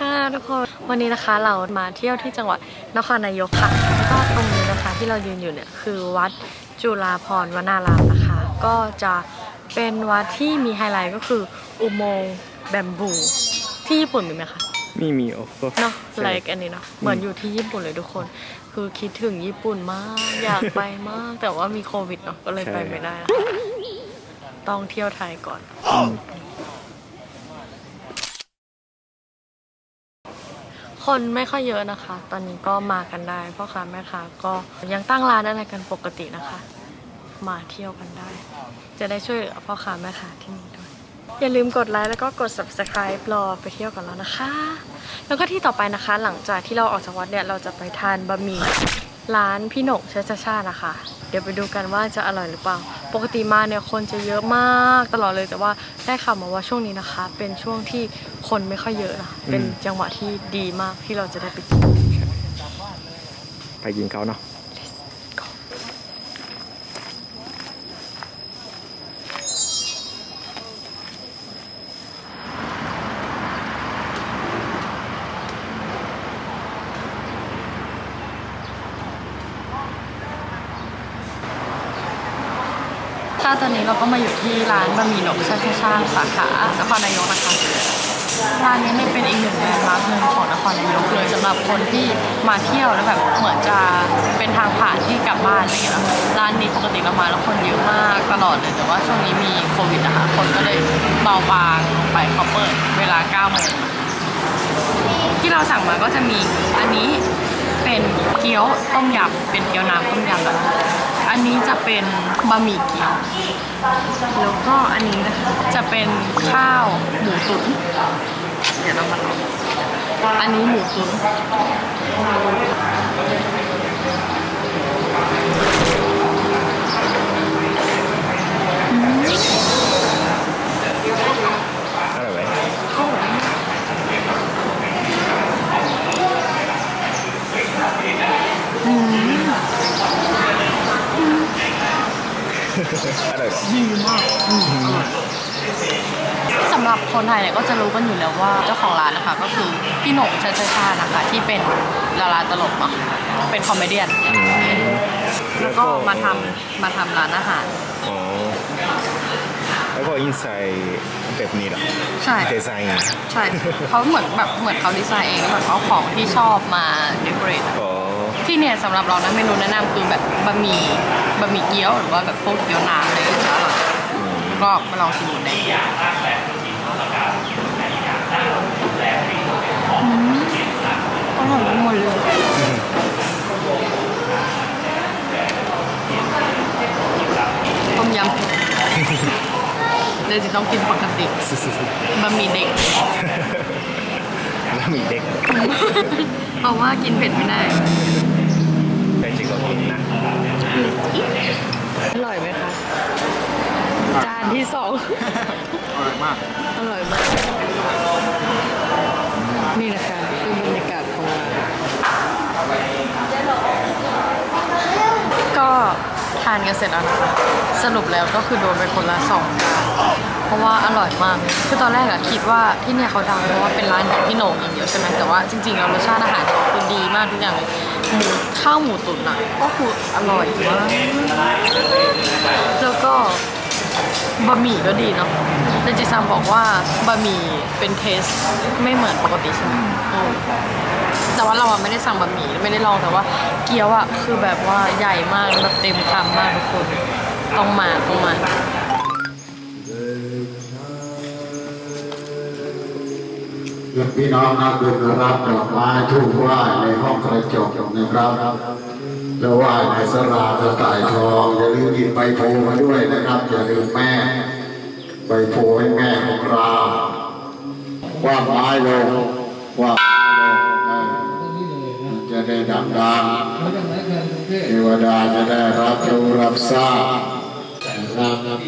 วัสดีค่ะทุกคนวันนี้นะคะเรามาเที่ยวที่จังหวัดนครนายกค่ะแล้วก็ตรงนี้นะคะที่เรายืนอยู่เนี่ยคือวัดจุฬาภรณ์วนารามนะคะ ก็จะเป็นวัดที่มีไฮไลท์ก็คืออุโมงค์แบมบู ที่ญี่ปุ่นมีไหมคะมีมีโอ้ก็เนาะไลค์อันนี้เนาะเหมือนอยู่ที่ญี่ปุ่นเลยทุกคน คือคิดถึงญี่ปุ่นมาก อยากไปมาก แต่ว่ามีโควิดเนาะก็เลยไปไม่ได้นะคะต้องเที่ยวไทยก่อน คนไม่ค่อยเยอะนะคะ ตอนนี้ก็มากันได้พ่อค้าแม่ค้าก็ยังตั้งร้านอะไรกันปกตินะคะ มาเที่ยวกันได้ จะได้ช่วยเหลือพ่อค้าแม่ค้าที่นี่ด้วย อย่าลืมกดไลค์แล้วก็กด subscribe รอไปเที่ยวกันแล้วนะคะ แล้วก็ที่ต่อไปนะคะ หลังจากที่เราออกจากวัดเนี่ยเราจะไปทานบะหมี่ร้านพี่หนกชาชาชานะคะ เดี๋ยวไปดูกันว่าจะอร่อยหรือเปล่า ปกติมาเนี่ยคนจะเยอะมากตลอดเลยแต่ว่าได้ข่าวมาว่าช่วงนี้นะคะ เป็นช่วงที่คนไม่ค่อยเยอะนะเป็นจังหวะที่ดีมากที่เราจะได้ไปกิน ไปยิงเขาเนาะ ตอนนี้เราก็มาอยู่ที่ร้านบะหมี่หนกชาชาชาสาขานครนายกนะคะร้านนี้เนี่ยเป็นอีกหนึ่งแลนด์มาร์คหนึ่งของนครนายกเลยสำหรับคนที่มาเที่ยวแล้วแบบเหมือนจะเป็นทางผ่านที่กลับบ้านอะไรอย่างเงี้ยนะร้านนี้ปกติเรามาแล้วคนเยอะมากตลอดเลยแต่ว่าช่วงนี้มีโควิดนะคะคนก็เลยเบาบางลงไปเขาเปิดเวลา9โมงที่เราสั่งมาก็จะมีอันนี้เป็นเกี๊ยวต้มยำเป็นเกี๊ยวน้ำต้มยำแบบ อันนี้จะเป็นบะหมี่เกี๊ยว แล้วก็อันนี้นะคะจะเป็นข้าวหมูตุ๋นเดี๋ยวเรามาลองอันนี้หมูตุ๋นอร่อยไหม อร่อยเหรอ ดีมากสำหรับ คนไทยเนี่ยก็จะรู้กันอยู่แล้วว่าเจ้าของร้านนะคะก็คือพี่หนงชาชาชานะคะ ที่เป็นดาราตลกเนาะเป็นคอมเมเดี้แล้วก็มาทำมาทำร้านอาหาร อ๋อแล้วก็อินไซด์แบบนี้เหรอใช่ ดีไซน์ใช่เขาเหมือนแบบเหมือนเขาดีไซน์เองแล้วแบบเอาของที่ชอบมาเดคอเรท อ๋อที่เนี่ยสำหรับเรานะเมนูแนะนำคือแบบบะหมี่บะหมี่เกี๊ยวหรือว่าแบบพวกเกี๊ยวน้ำอะไรอย่างเงี้ยอร่อยอืมก็มาลองชิมดูได้ อืมอร่อยไปหมดเลยต้มยำเดี๋ยวจะต้องกินปกติบะหมี่เด็ก แล้วมีเด็กเพราะว่ากินเผ็ดไม่ได้ แต่จริงก็กินนะ อร่อยไหมคะจานที่สอง อร่อยมาก อร่อยมาก นี่นะคะคือบรรยากาศของร้านก็ทานกันเสร็จแล้วนะคะ สรุปแล้วก็คือโดนไปคนละสองจานเพราะว่าอร่อยมาก คือตอนแรกอะคิดว่าที่เนี่ยเขาดังเพราะว่าเป็นร้านของพี่โหน่งอย่างเดียวใช่ไหมแต่ว่าจริงๆแล้วรสชาติอาหารเขาคือดีมากทุกอย่างเลยหมูข้าวหมูตุ๋นอะก็คืออร่อยมาก แล้วก็ บะหมี่ก็ดีเนาะแต่จิซังบอกว่าบะหมี่เป็นเทสไม่เหมือนปกติใช่ไหมเออแต่ว่าเราอะไม่ได้สั่งบะหมี่ไม่ได้ลองแต่ว่า เกี๊ยวอะคือแบบว่าใหญ่มากแบบเต็มคำมากทุกคนต้องมาต้องมา พี่น้องนักบุญรับดอกไม้ทูบไหว้ในห้องกระจกนะครับ แล้วไหว้ในสลากระต่ายทอง อย่าลืมหยิบใบโพมาด้วยนะครับ อย่าลืมแม่ ใบโพให้แม่ของเรา ว่าไม้ลงว่างไม้จะได้ดังดังเทวดาจะได้รับรู้รับทราบนะครับ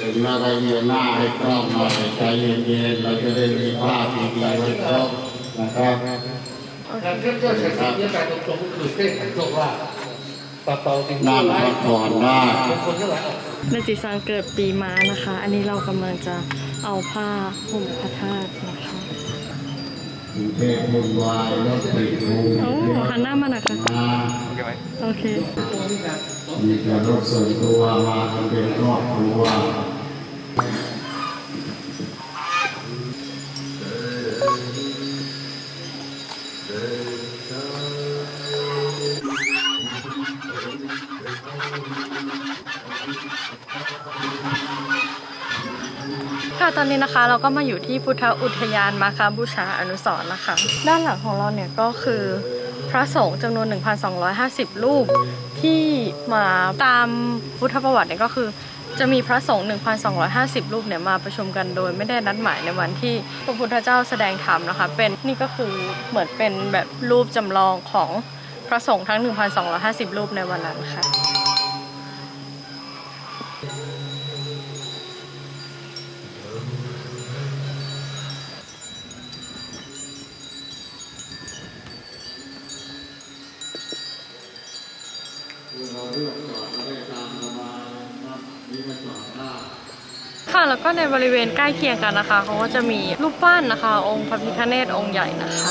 ถึงเราได้เยืนหน้าให้กล้องหน่อยใจเย็นๆเราจะได้มีภาพดีๆไว้ครบนะครับ การเคลื่อนย้ายสายสิ่งที่การตรงๆก็คือเส้นแห่งโชคลาภปัดเป่าสิ่งชั่วร้ายพักผ่อนได้มงคลทั้งหลายออก เนจิซังเกิดปีม้านะคะ อันนี้เรากำลังจะเอาผ้าห่มพระธาตุนะคะเทพวุ่นวายรถติดโควิดโอ้หันหน้ามาหน่อยค่ะมาโอเคไหมโอเค มีแต่รถส่วนตัวมากันเป็นครอบครัว ตอนนี้นะคะเราก็มาอยู่ที่พุทธอุทยานมาคาบูชาอนุสรณ์นะคะ ด้านหลังของเราเนี่ยก็คือพระสงฆ์จำนวน 1,250 รูป ที่มาตามพุทธประวัติเนี่ยก็คือ จะมีพระสงฆ์ 1,250 รูปเนี่ยมาประชุมกันโดยไม่ได้นัดหมายในวันที่พระพุทธเจ้าแสดงธรรมนะคะ เป็นนี่ก็คือเหมือนเป็นแบบรูปจำลองของพระสงฆ์ทั้ง 1,250 รูปในวันนั้นค่ะ แล้วก็ในบริเวณใกล้เคียงกันนะคะเขาก็จะมีรูปปั้นนะคะ องค์พระพิฆเนศองค์ใหญ่นะคะ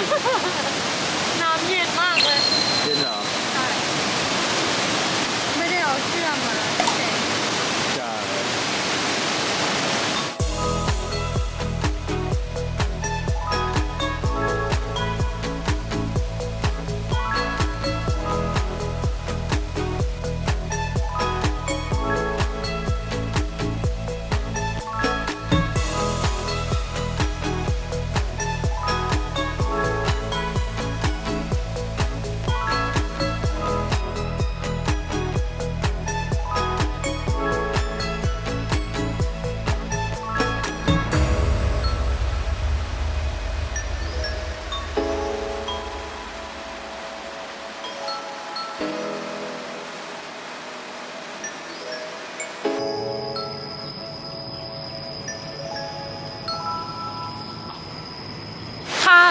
Ha ha ha!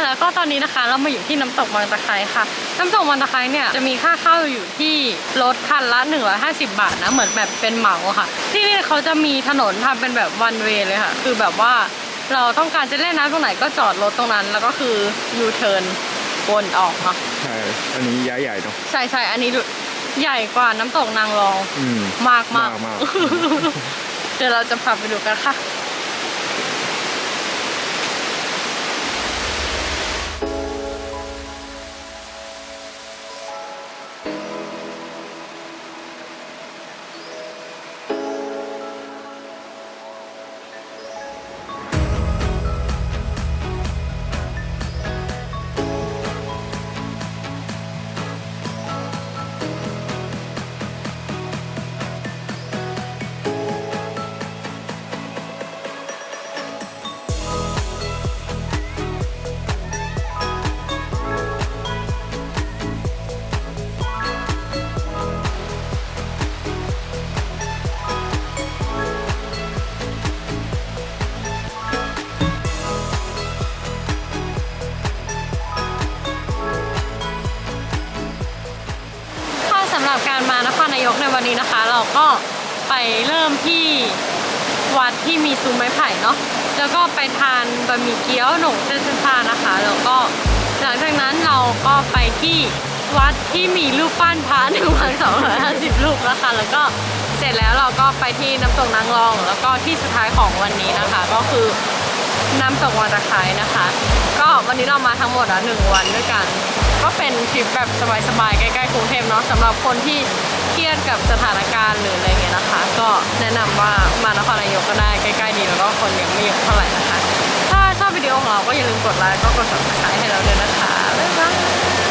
แล้วก็ตอนนี้นะคะเรามาอยู่ที่น้ำตกบางตะไคร้ค่ะ น้ำตกบางตะไคร้เนี่ยจะมีค่าเข้าอยู่ที่รถคันละ 150 บาทนะเหมือนแบบเป็นเหมาค่ะ ที่นี่เขาจะมีถนนทำเป็นแบบวันเวเลยค่ะ คือแบบว่าเราต้องการจะเล่นน้ำตรงไหนก็จอดรถตรงนั้น แล้วก็คือยูเทิร์นวนออกเนาะใช่อันนี้ย้ายใหญ่เนาะใช่ใช่อันนี้ดูใหญ่กว่าน้ำตกนางรองอืมมากมากมากเดี๋ยวเราจะพาไปดูกันค่ะค่ะ วันนี้นะคะ เราก็ไปเริ่มที่วัดที่มีซุ้มไม้ไผ่เนาะแล้วก็ไปทานบะหมี่เกี๊ยวหนงเส้นชานะคะ แล้วก็หลังจากนั้นเราก็ไปที่วัดที่มีรูปปั้นพระ1,250รูปนะคะ แล้วก็เสร็จแล้วเราก็ไปที่น้ำตกนางรอง แล้วก็ที่สุดท้ายของวันนี้นะคะ ก็คือน้ำตกวันตะไคร้นะคะ ก็วันนี้เรามาทั้งหมดอะหนึ่งวันด้วยกัน ก็เป็นทริปแบบสบายๆใกล้ๆกรุงเทพเนาะสำหรับคนที่ รียดกับสถานการณ์หรืออะไรเงี้ยนะคะ ก็แนะนำว่ามานครนายกก็ได้ใกล้ๆดีแล้วก็คนยังไม่เยอะเท่าไหร่นะคะ ถ้าชอบวิดีโอของเราก็อย่าลืมกดไลค์ก็กด subscribe ให้เราด้วยนะคะบ๊ายบาย